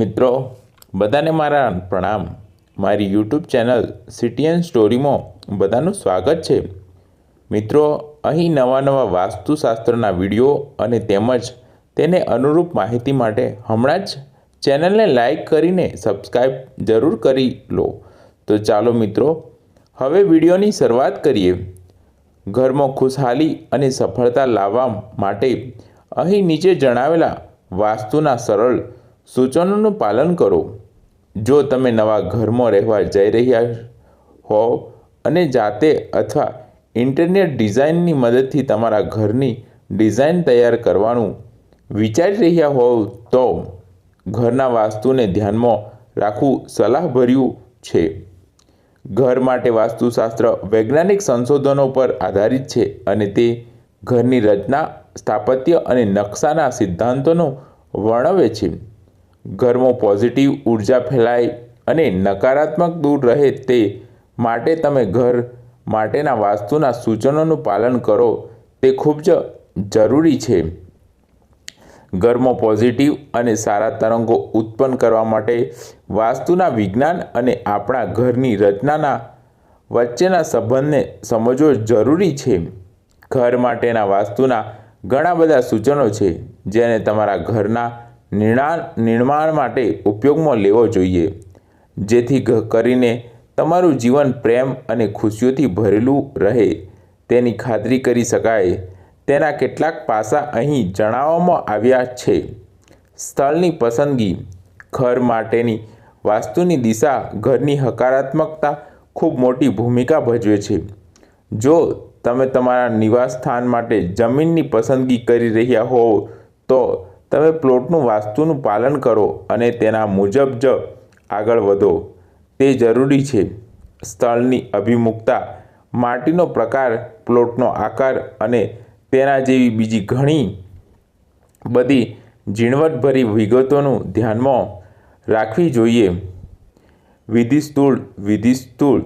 મિત્રો, બધાને મારા પ્રણામ. મારી યુટ્યુબ ચેનલ સિટીએન સ્ટોરીમાં બધાનું સ્વાગત છે. મિત્રો, અહીં નવા નવા વાસ્તુશાસ્ત્રના વીડિયો અને તેમજ તેને અનુરૂપ માહિતી માટે હમણાં જ ચેનલને લાઈક કરીને સબસ્ક્રાઈબ જરૂર કરી લો. તો ચાલો મિત્રો, હવે વિડીયોની શરૂઆત કરીએ. ઘરમાં ખુશહાલી અને સફળતા લાવવા માટે અહીં નીચે જણાવેલા વાસ્તુના સરળ સૂચનોનું પાલન કરો. જો તમે નવા ઘરમાં રહેવા જઈ રહ્યા હોવ અને જાતે અથવા ઇન્ટરનેટ ડિઝાઇનની મદદથી તમારા ઘરની ડિઝાઇન તૈયાર કરવાનું વિચારી રહ્યા હોવ તો ઘરના વાસ્તુને ધ્યાનમાં રાખવું સલાહભર્યું છે. ઘર માટે વાસ્તુશાસ્ત્ર વૈજ્ઞાનિક સંશોધનો પર આધારિત છે અને તે ઘરની રચના, સ્થાપત્ય અને નકશાના સિદ્ધાંતોનો વર્ણવે છે. ઘરમાં પોઝિટિવ ઊર્જા ફેલાય અને નકારાત્મક દૂર રહે તે માટે તમે ઘર માટેના વાસ્તુના સૂચનોનું પાલન કરો, તે ખૂબ જ જરૂરી છે. ઘરમાં પોઝિટિવ અને સારા તરંગો ઉત્પન્ન કરવા માટે વાસ્તુના વિજ્ઞાન અને આપણા ઘરની રચનાના વચ્ચેના સંબંધને સમજવો જરૂરી છે. ઘર માટેના વાસ્તુના ઘણા બધા સૂચનો છે, જેને તમારા ઘરના નિર્માણ નિર્માણ માટે ઉપયોગમાં લેવો જોઈએ. જેથી કરીને તમારું જીવન પ્રેમ અને ખુશીઓથી ભરેલું રહે. તેની ખાતરી કરી શકાય. તેના કેટલાક પાસા અહીં જણાવવામાં આવ્યા છે. સ્થળની પસંદગી, ઘર માટેની વાસ્તુની દિશા, ઘરની હકારાત્મકતા ખૂબ મોટી ભૂમિકા ભજવે છે. જો તમે તમારા નિવાસ સ્થાન માટે જમીનની પસંદગી કરી રહ્યા હોવ, તો તમે પ્લોટનું વાસ્તુનું પાલન કરો અને તેના મુજબ જ આગળ વધો. તે જરૂરી છે. સ્થળની અભિમુખતા, માટીનો પ્રકાર, પ્લોટનો આકાર અને તેના જેવી બીજી ઘણી બધી ઝીણવટભરી વિગતોનું ધ્યાનમાં રાખવી જોઈએ. વિધિસ્તુળ વિધિસ્તુળ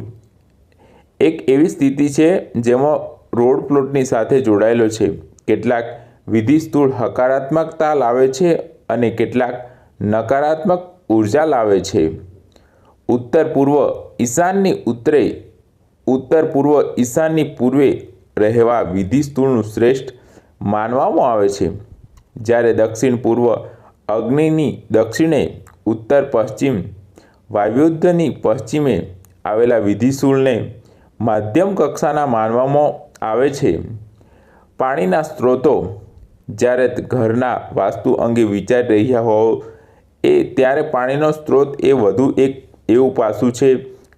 એક એવી સ્થિતિ છે જેમાં રોડ પ્લોટની સાથે જોડાયેલો છે. કેટલાક વિધિસ્તુળ હકારાત્મકતા લાવે છે અને કેટલાક નકારાત્મક ઊર્જા લાવે છે. ઉત્તર પૂર્વ ઈશાનની ઉત્તરે, ઉત્તર પૂર્વ ઈશાનની પૂર્વે રહેવા વિધિસ્તુળનું શ્રેષ્ઠ માનવામાં આવે છે. જ્યારે દક્ષિણ પૂર્વ અગ્નિની દક્ષિણે, ઉત્તર પશ્ચિમ વાયુદ્ધની પશ્ચિમે આવેલા વિધિશૂળને મધ્યમ કક્ષાના માનવામાં આવે છે. પાણીના સ્ત્રોતો જ્યારે ઘરના વાસ્તુ અંગે વિચારી રહ્યા હોવ, એ ત્યારે પાણીનો સ્ત્રોત એ વધુ એક એવું પાસું છે,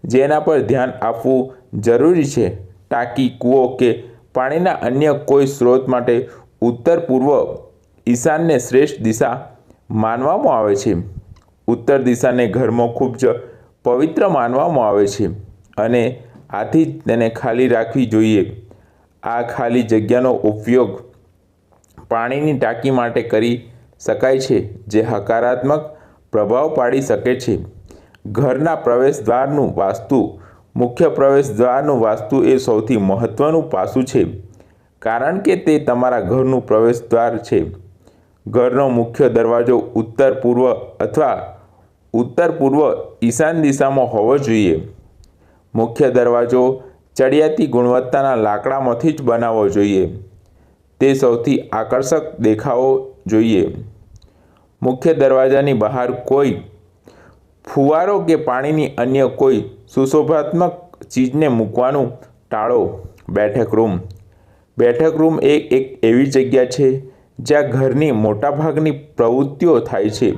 જેના પર ધ્યાન આપવું જરૂરી છે. ટાંકી, કૂવો કે પાણીના અન્ય કોઈ સ્ત્રોત માટે ઉત્તર પૂર્વ ઈશાનને શ્રેષ્ઠ દિશા માનવામાં આવે છે. ઉત્તર દિશાને ઘરમાં ખૂબ જ પવિત્ર માનવામાં આવે છે અને આથી જ તેને ખાલી રાખવી જોઈએ. આ ખાલી જગ્યાનો ઉપયોગ પાણીની ટાંકી માટે કરી શકાય છે, જે હકારાત્મક પ્રભાવ પાડી શકે છે. ઘરના પ્રવેશદ્વારનું વાસ્તુ, મુખ્ય પ્રવેશદ્વારનું વાસ્તુ એ સૌથી મહત્ત્વનું પાસું છે, કારણ કે તે તમારા ઘરનું પ્રવેશદ્વાર છે. ઘરનો મુખ્ય દરવાજો ઉત્તર પૂર્વ અથવા ઉત્તર પૂર્વ ઈશાન દિશામાં હોવો જોઈએ. મુખ્ય દરવાજો ચડિયાતી ગુણવત્તાના લાકડામાંથી જ બનાવવો જોઈએ. તે સૌથી આકર્ષક દેખાવો જોઈએ. મુખ્ય દરવાજાની બહાર કોઈ ફુવારો કે પાણીની અન્ય કોઈ સુશોભાત્મક ચીજને મૂકવાનું ટાળો. બેઠક રૂમ. બેઠક રૂમ એ એક એવી જગ્યા છે જ્યાં ઘરની મોટાભાગની પ્રવૃત્તિઓ થાય છે.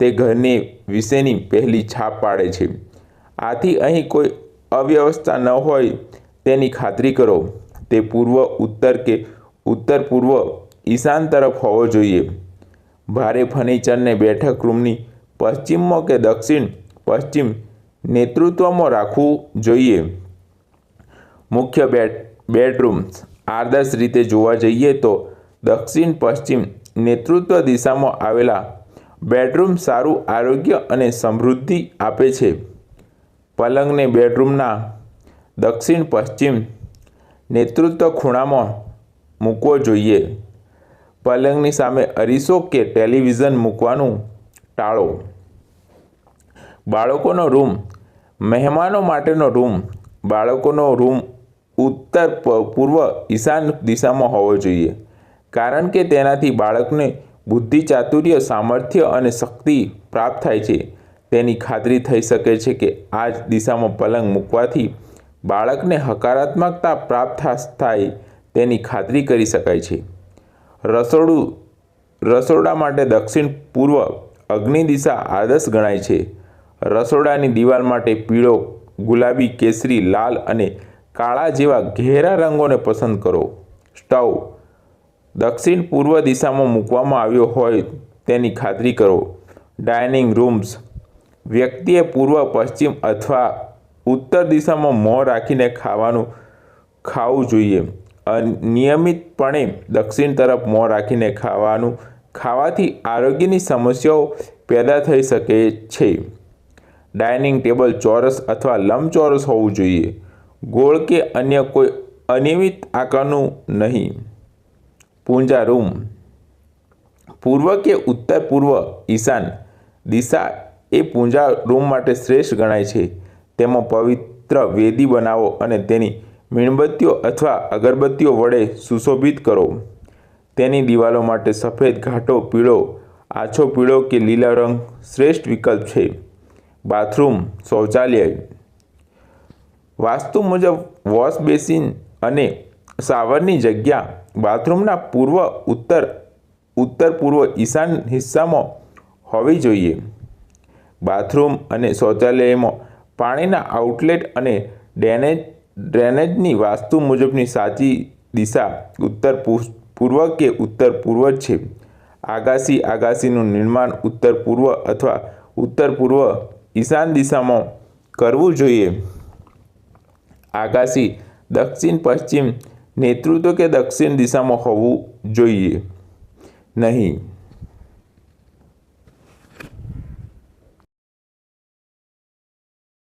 તે ઘરની વિશેની પહેલી છાપ પાડે છે. આથી અહીં કોઈ અવ્યવસ્થા ન હોય તેની ખાતરી કરો. તે પૂર્વ, ઉત્તર કે ઉત્તર પૂર્વ ઈશાન તરફ હોવો જોઈએ. ભારે ફર્નિચરને બેઠક રૂમની પશ્ચિમમાં કે દક્ષિણ પશ્ચિમ નેતૃત્વમાં રાખવું જોઈએ. મુખ્ય બેડ, બેડરૂમ્સ આદર્શ રીતે જોવા જઈએ તો દક્ષિણ પશ્ચિમ નેતૃત્વ દિશામાં આવેલા બેડરૂમ સારું આરોગ્ય અને સમૃદ્ધિ આપે છે. પલંગને બેડરૂમના દક્ષિણ પશ્ચિમ નેતૃત્વ ખૂણામાં મૂકવો જોઈએ. પલંગની સામે અરીસો કે ટેલિવિઝન મૂકવાનું ટાળો. બાળકોનો રૂમ. મહેમાનો માટેનો રૂમ. બાળકોનો રૂમ ઉત્તર પૂર્વ ઈશાન દિશામાં હોવો જોઈએ. કારણ કે તેનાથી બાળકને બુદ્ધિ, ચાતુર્ય, સામર્થ્ય અને શક્તિ પ્રાપ્ત થાય છે. તેની ખાતરી થઈ શકે છે કે આ જ દિશામાં પલંગ મૂકવાથી બાળકને હકારાત્મકતા પ્રાપ્ત થાય. તેની ખાતરી કરી શકાય છે. રસોડું, રસોડા માટે દક્ષિણ પૂર્વ અગ્નિ દિશા આદર્શ ગણાય છે. રસોડાની દિવાલ માટે પીળો, ગુલાબી, કેસરી, લાલ અને કાળા જેવા ઘેરા રંગોને પસંદ કરો. સ્ટવ, દક્ષિણ પૂર્વ દિશામાં મૂકવામાં આવ્યો હોય તેની ખાતરી કરો. ડાઇનિંગ રૂમ્સ, વ્યક્તિએ પૂર્વ, પશ્ચિમ અથવા ઉત્તર દિશામાં મોં રાખીને ખાવાનું ખાવું જોઈએ. નિયમિતપણે દક્ષિણ તરફ મોં રાખીને ખાવાનું, ખાવાથી આરોગ્યની સમસ્યાઓ પેદા થઈ શકે છે. ડાઇનિંગ ટેબલ ચોરસ અથવા લંબચોરસ હોવું જોઈએ. ગોળ કે અન્ય કોઈ અનિયમિત આકારનું નહીં. પૂંજા રૂમ. પૂર્વ કે ઉત્તર પૂર્વ ઈશાન દિશા એ પૂંજા રૂમ માટે શ્રેષ્ઠ ગણાય છે. તેમાં પવિત્ર વેદી બનાવો અને તેની મીણબત્તીઓ અથવા અગરબત્તીઓ વડે સુશોભિત કરો. તેની દિવાલો માટે સફેદ ઘાટો પીળો, આછો પીળો કે લીલા રંગ શ્રેષ્ઠ વિકલ્પ છે. બાથરૂમ, શૌચાલય. વાસ્તુ મુજબ વોશ બેસિન અને શાવરની જગ્યા બાથરૂમના પૂર્વ, ઉત્તર ઉત્તર પૂર્વ ઈશાન હિસ્સામાં હોવી જોઈએ. બાથરૂમ અને શૌચાલયમાં પાણીના આઉટલેટ અને ડ્રેનેજ ડ્રેનેજની વાસ્તુ મુજબની સાચી દિશા ઉત્તર પૂર્વ કે ઉત્તર પૂર્વ છે? આગાસી આગાસીનું નિર્માણ ઉત્તર પૂર્વ અથવા ઉત્તર પૂર્વ ઈશાન દિશામાં કરવું જોઈએ? આગાસી દક્ષિણ પશ્ચિમ નેતૃત્વ કે દક્ષિણ દિશામાં હોવું જોઈએ? નહીં.